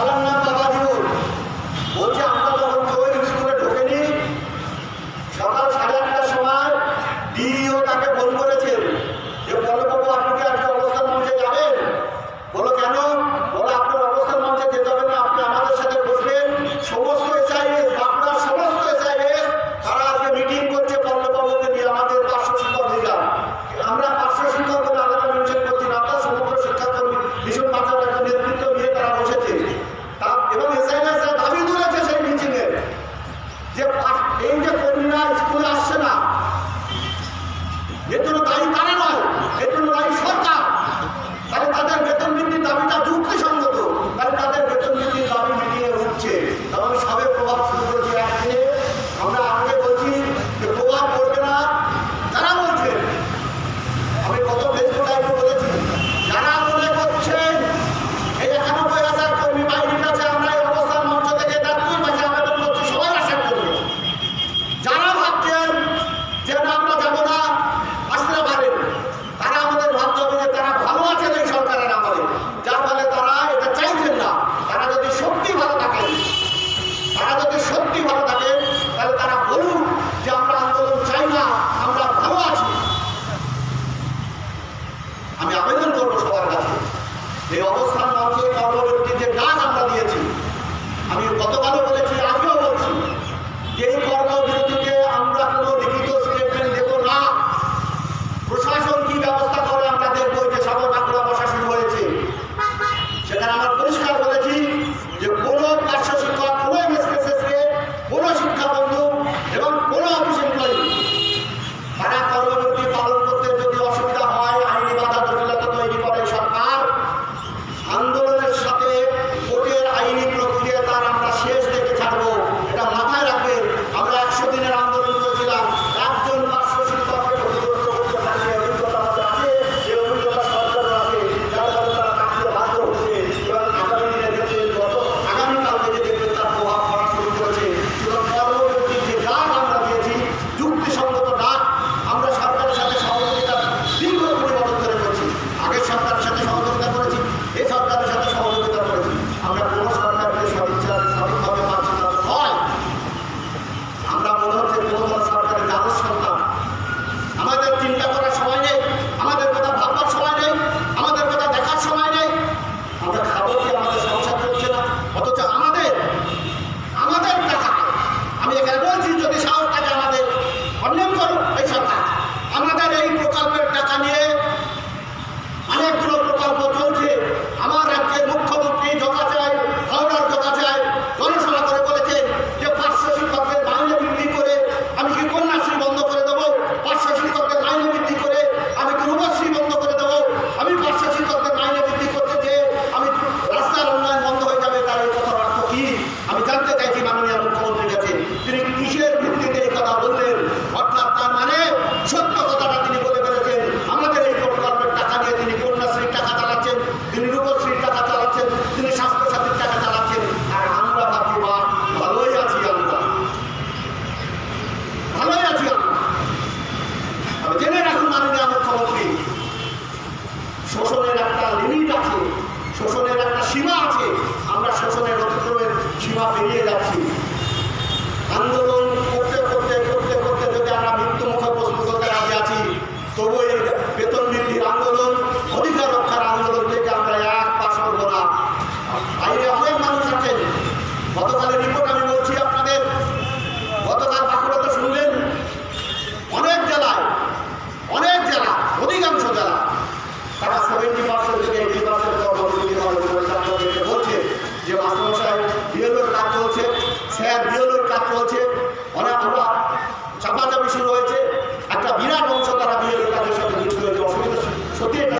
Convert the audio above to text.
সালার নাম বাবাজিউল বলছে, আমরা যখন ওই স্কুলে ঢোকেনি, সকাল সাড়ে আটটার সময় ডিইও তাকে ফোন করেছেন যে পরে আপনাকে কথা বললেন, অর্থাৎ তার মানে সত্য কথাটা তিনি বলে ফেলেছেন। আমাদের এই প্রকল্পের টাকা দিয়ে তিনি কন্যাশ্রীর টাকা চালাচ্ছেন, তিনি রূপশ্রীর টাকা চালাচ্ছেন, তিনি স্বাস্থ্যসাথীর টাকা চালাচ্ছেন, আর আমরা ভাবি মা ভালোই আছি আমরা। ভালোই আছি আমরা। জেনে রাখুন মাননীয় মুখ্যমন্ত্রী, শোষণের একটা লিমিট আছে, শোষণের একটা সীমা আছে, আমরা শোষণের অতিক্রমের সীমা পেরিয়ে যাচ্ছি। আন্দোলন গতকালের রিপোর্ট আমি বলছি আপনাদের। গতকাল বাঁকুড়া তো শুনলেন, অনেক জেলায়, অনেক জেলা, অধিকাংশ জেলা, তারা সেভেন্টি পার্সেন্ট থেকে এইটি পার্সেন্ট কর্মসূচি আপনাদেরকে বলছে যে মাস্টারমশাই, বিএলওর কাজ চলছে, স্যার বিএলওর কাজ চলছে অনেক আমরা চাপাচাপি শুরু হয়েছে। একটা বিরাট অংশ তারা বিএলওর কাজের সাথে যুক্ত হয়েছে। অসুবিধা সত্যি